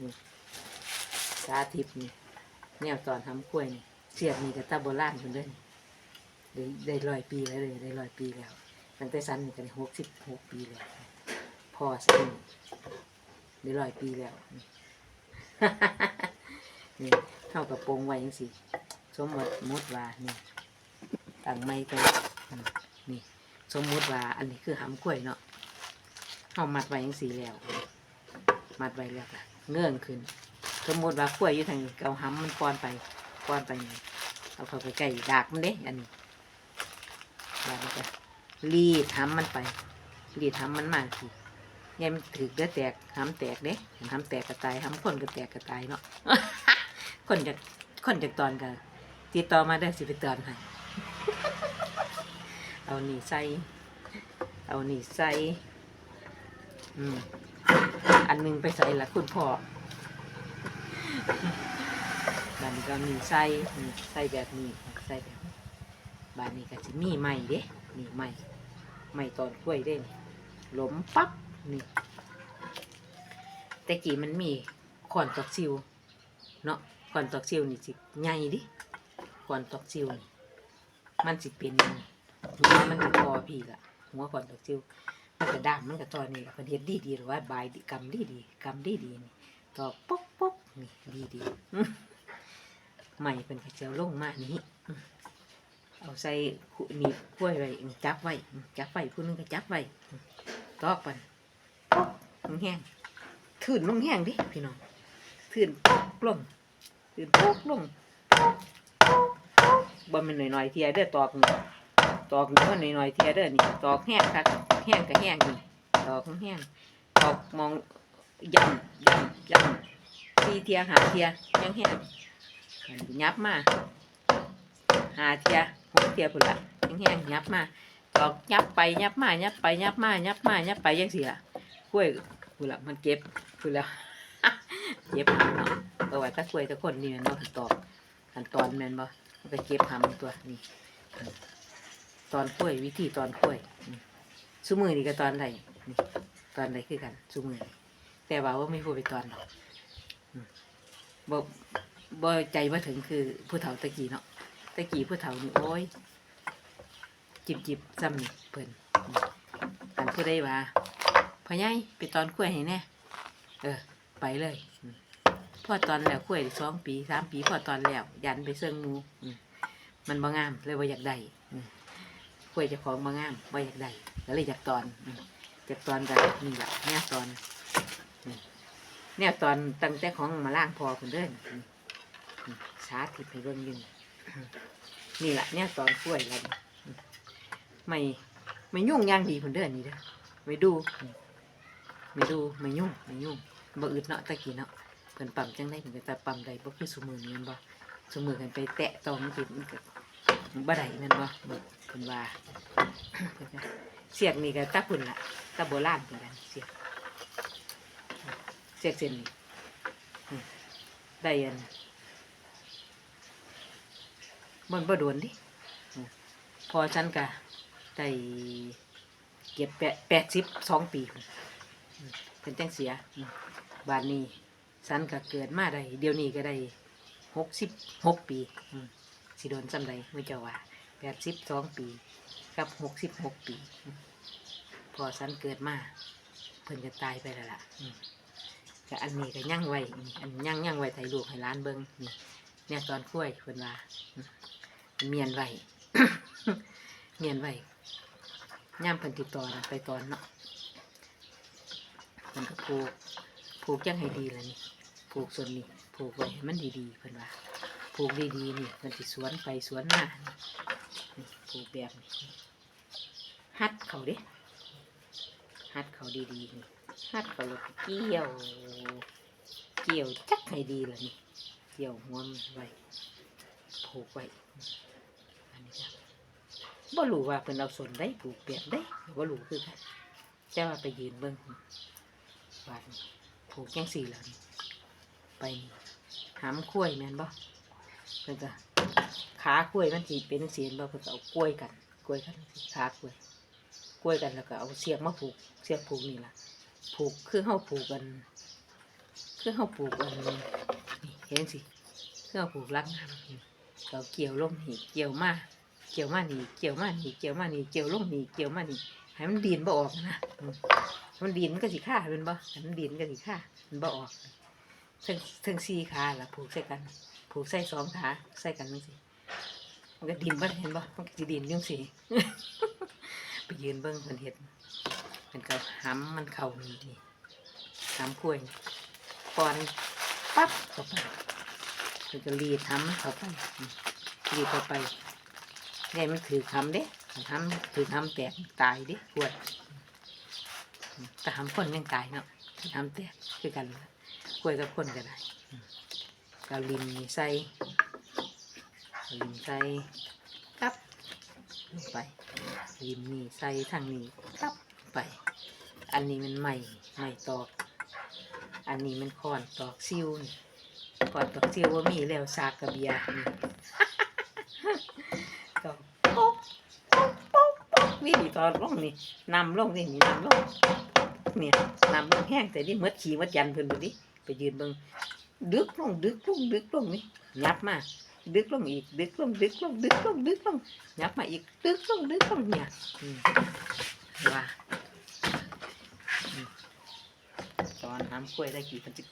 นี่สาธิตนี่แนวตอนทำกล้วยนี่เสียบนี่กับตาโบราณคนเด้อนี่ได้ได้ร้อยปีแล้วเลยได้ร้อยปีแล้วตั้งแต่สันนี่กันหกสิบหกปีแล้วพอสันได้ร้อยปีแล้วนี่เท่ากับโปงไว้ยังสิสมมติมดว่านี่ตั้งไม้ไปอืมนี่ สมมติว่าอันนี้คือหำกล้วยเนาะเอามัดไว้ยังสีแล้ว มัดไว้แล้วก็ เงื่อนขึ้น สมมติว่ากล้วอยู่ทางนี้ก็เอาหำมันป้อนไปป้อนไปนี่เอาเข้าไปใกล้ดากมันเด้อันนี้ดากมันจะรีดหำมันไป รีดหำมันมากทียัยมันถือเด้อแตกหำแตกเด้หำแตกกระตายหำคนก็แตกกระตายเนาะคนจากคนจากตอนกันติดต่อมาได้สิไปตอนให้เอานี่ใส่เอานี่ใส่อืม อันหนึงไปใส่ละคุณพ่อบ้านนี้ก็เอานี่ใส่ใส่แบบนี้ใส่แบบนี้บ้านนี้ก็จะมีไม้เด้นี่ไม้ไม้ตอนกล้วยเด้หล้มปั๊บนี่แต่กี้มันมีขอนตอกซิวเนาะขอนตอกซิวนี่สิใหญ่ดิขอนตอกซิวมันสิเป็นหัวมันก็ทอพี่ละหัวก่อนตอกซิว มันก็ด่างมันก็ทอนี่ละเพิ่นเฮ็ดดีดีหรือว่าบายดีกำดีดีกำดีดีนี่ตอป๊อกป๊อกนี่ดีดีใหม่เป็นกระเจียวลงมานี้เอาใส่ขุนี่กล้วยไว้จับไว้จับไว้ผู้หนึงก็จับไว้ตอกปันป๊อกลงแห้งถืนลงแห้งดิพี่น้องถืนป๊อกลงถืนป๊อกลงบ่ม่นหน่อยๆเทียเด้อตอกตอกเนื้อหน่อยๆเทียเด้อนี่ตอกแห้งคัก แห้งก็แห้งนี่ตอกแห้งตอกมองยำยำยำทีเทียหาเทียแห้งแห้งยับมาหาเทียหกเทียพุ่นละแห้งแห้งยับมาตอกยับไปยับมายับไปยับมายับมายับไปยังเสียกล้วยพุ่นละมันเก็บพุ่นละเก็บหำเนาะเอาไว้ถ้ากล้วยถ้าคนนี่แมันบ่ขั้นตอกขั้นตอนแม่นบ่มันเก็บหำตัวนี่ตอนกล้วยวิธีตอนกล้วย ซุมือนี่ก็ตอนใดนี่ตอนใดคือกันซุมือนี่แต่ว่าว่าไม่พูดไปตอนหรอกอืมบ่บ่ใจว่าถึงคือผู้เฒ่าตะกี้เนาะตะกี้ผู้เฒ่านี่โอ้ยจิบจิบซ้ำนี่เพิ่นกันผู้ใดว่าพ่อใหญ่ไปตอนกล้วยให้แน่เออ ไปเลยอืมพอตอนแล้วกล้วยสองปีสามปีพ่อตอนแล้ว ยันไปเสื่องหมูมันบ่งามเลยว่าอยากได้อืมกล้วยจะของมางามว่าอยากได้ ก็เลยอยากตอนจากตอนกันนี่แหละแนวตอนนี่แนวตอนตั้งแต่ของมาล่างพอคนเดินอืมอืมสาธิตให้เบิ่งอยินนี่แหละแนวตอนกล้วยเราอืมไม่ไม่ยุ่งย่างดีคนเดินนี่เด้อไม่ดูไม่ดูไม่ยุ่งไม่ยุ่งบ่อึดเนาะตะกี้เนาะเพิ่นปั๊มจังได้เพิ่นก็แต่ปั๊มได้บ่คือสมือนี้แม่นบ่สมือกันไปแตะตอมันสิมันก็บ่ได้แม่นบ่บ่เพิ่นว่า เสียกนี่ก็ตะพุ่นละตะโบราณเหมือนกันเสียกเสียกเส้นนี่ได้อันมันบ่โดนดิพอฉันก็ได้เก็บแปดแปดสิบสองปีเป็นแจังเสียบาทนี้ฉันก็เกิดมาได้เดี๋ยวนี้ก็ได้หกสิบหกปีสิโดนจำได้ไม่เจ้าว่า ดสิบสองปี กับหกสิบหกปี พอสันเกิดมาเพิ่นก็ตายไปแล้วล่ะอืมก็อันนี้ก็ยั่งไว้อันยั่งยั่งไว้ไถ่ลูกให้ร้านเบิ้งนี่เนี่ยตอนกล้ยเพิ่นว่าเมียนไว้เมียนไว้ย่ามเพิ่นติดต่อนไปตอนเนาะเพิ่นก็ผูกผูกยังให้ดีเลยนี่ผูกส่วนนี้ผูกไว้ให้มันดีๆเพิ่นว่าผูกดีๆนี่มันสิสวนไปสวนมา ผูกแบบนี้ฮัดเขาด้ฮัดเขาดีๆฮัดเขาแล้วเกี่ยว เกี่ยวจักให้ดีละนี่ เกี่ยวหัวมันไว้ผูกไว้ อันนี้จ้ะบ่รู้ว่าเพิ่นเอาส่วนได้ผูกแบบได้บ่รู้คือกันแต่ว่าไปยืนเบิ่งบาดนี้ผูกจังสี่แล้วนี่ไปหามคุ้วยแม่นบ่ เพิ่นก็ขากล้วยมันสิเป็นเสียนเราก็เอากล้วยกันกล้วยกันขากล้วยกล้วยกันแล้วก็เอาเสียกมาผูกเสียกผูกนี่ล่ะผูกคือเฮาผูกกัน คือเฮาปลูกอันนี่เห็นสิคือเฮาปลูกรักงานเราเกี่ยวลงนี่เกี่ยวมาเกี่ยวมานี่เกี่ยวมานี่เกี่ยวมานี่เกี่ยวลงนี่เกี่ยวมานี่ให้มันดินบ่ออกนะมันดินมันก็สิฆ่าเป็นบ่ให้มันดินมันก็สิฆ่ามันบ่ออก ถึงถึงสี่ขาล่ะผูกใส่กัน ผูกใส่สองขาใส่กันจังซี่มันก็ดินบ่เห็นบ่มันก็สิดินจังซี่ไปยืนเบิ่งเพิ่นเฮ็ดมันก็ห้ำมันเข้านี่นี่ห้ำกล้วยก่อนปั๊บเข้าไปมันก็รีดห้ำเข้าไปรีดเข้าไปไงมันถือคำเด้ห้ำถือคำแตกตายเด้ปวดแต่ห้ำคนยังตายเนาะห้ำแตกคือกันล่ะก ล้วยกับคนก็ได้ก็ลินนี่ใส่ลินใส่กับลงไปริมนี่ใส่ทางนี้ตับไป อันนี้มันใหม่ใหม่ตอกอันนี้มันคอนตอกซิวนี่คอนตอกซิวว่ามีแล้วซากกระเบียนี่ตอกป๊อกป๊อกป๊อกป๊อกนี่ตอนลงนี่นำลงนี่นี่นำลงเนี่ยนำลงแห้งแต่นี่มดขี่มดยันเพิ่นดูดิ ไปยืนเบิ่งดึกลงดึกลงดึกลงนี่ยับมาดึกลงอีกดึกลงดึกลงดึกลงดึกลงยับมาอีกดึกลงดึกลงเนี่ยว่าตอนน้ำกล้วยได้กี่พันจิ